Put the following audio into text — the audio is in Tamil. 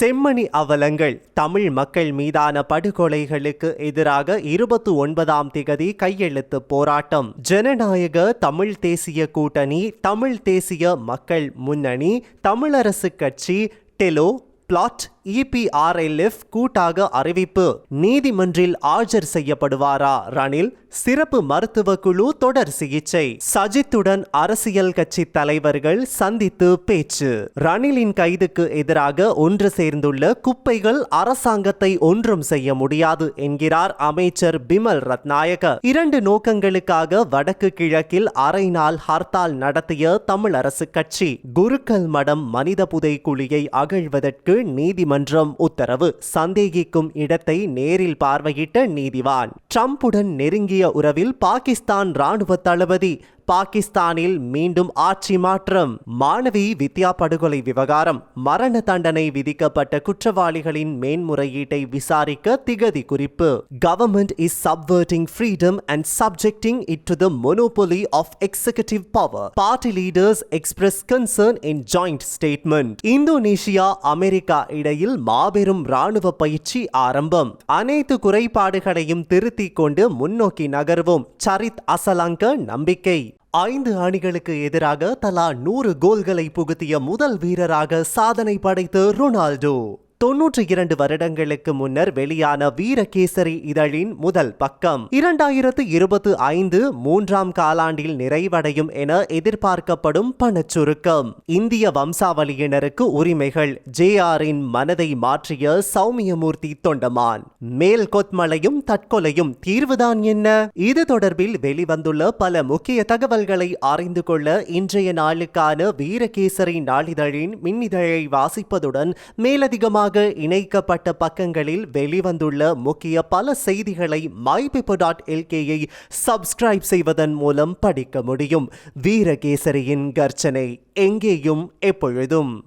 செம்மணி அவலங்கள் தமிழ் மக்கள் மீதான படுகொலைகளுக்கு எதிராக இருபத்தி ஒன்பதாம் திகதி கையெழுத்து போராட்டம். ஜனநாயக தமிழ் தேசிய கூட்டணி தமிழ் தேசிய மக்கள் முன்னணி தமிழரசு கட்சி டெலோ பிளாட் இபிஆர்எல்எஃப் கூட்டாக அறிவிப்பு. நீதிமன்றில் ஆஜர் செய்யப்படுவாரா? ரணில் சிறப்பு மருத்துவ குழு தொடர் சிகிச்சை. சஜித்துடன் அரசியல் கட்சி தலைவர்கள் சந்தித்து பேச்சு. ரணிலின் கைதுக்கு எதிராக ஒன்று சேர்ந்துள்ள குப்பைகள் அரசாங்கத்தை ஒன்றும் செய்ய முடியாது என்கிறார் அமைச்சர் பிமல் ரத்நாயக இரண்டு நோக்கங்களுக்காக வடக்கு கிழக்கில் அரை நாள் ஹர்த்தால் நடத்திய தமிழரசு கட்சி. குருக்கள் மடம் மனித புதை குழியை அகழ்வதற்கு நீதிமன்றம் உத்தரவு சந்தேகிக்கும் இடத்தை நேரில் பார்வையிட்ட நீதிவான். ட்ரம்புடன் நெருங்கிய உறவில் பாகிஸ்தான் ராணுவ தளபதி பாகிஸ்தானில் மீண்டும் ஆட்சி மாற்றம். மாணவி வித்யா படுகொலை விவகாரம். மரண தண்டனை விதிக்கப்பட்ட குற்றவாளிகளின் மேன்முறையீட்டை விசாரிக்க திகதி குறிப்பு. Government is subverting freedom and subjecting it to the monopoly of executive power party leaders express concern in joint statement Indonesia America இடையில் மாபெரும் ராணுவ பயிற்சி ஆரம்பம். அனைத்து குறைபாடுகளையும் திருத்திக் கொண்டு முன்னோக்கி நகர்வோம். சரித் அசலங்க நம்பிக்கை. ஐந்து அணிகளுக்கு எதிராக தலா நூறு கோல்களை புகுத்திய முதல் வீரராக சாதனை படைத்த ரொனால்டோ. தொன்னூற்றி இரண்டு வருடங்களுக்கு முன்னர் வெளியான வீரகேசரி இதழின் முதல் பக்கம். இரண்டாயிரத்து இருபத்தி ஐந்து மூன்றாம் காலாண்டில் நிறைவடையும் என எதிர்பார்க்கப்படும் பணச்சுருக்கம். இந்திய வம்சாவளியினருக்கு உரிமைகள். ஜேஆரின் மனதை மாற்றிய சௌமியமூர்த்தி தொண்டமான். மேல் கொத்மலையும் தற்கொலையும் தீர்வுதான் என்ன? இது தொடர்பில் வெளிவந்துள்ள பல முக்கிய தகவல்களை அறிந்து கொள்ள இன்றைய நாளுக்கான வீரகேசரி நாளிதழின் மின்னிதழை வாசிப்பதுடன் மேலதிகமாக இணைக்கப்பட்ட பக்கங்களில் வெளிவந்துள்ள முக்கிய பல செய்திகளை மைபிப்பு டாட் எல்கேயை சப்ஸ்கிரைப் செய்வதன் மூலம் படிக்க முடியும். வீரகேசரியின் கர்ச்சனை எங்கேயும் எப்பொழுதும்.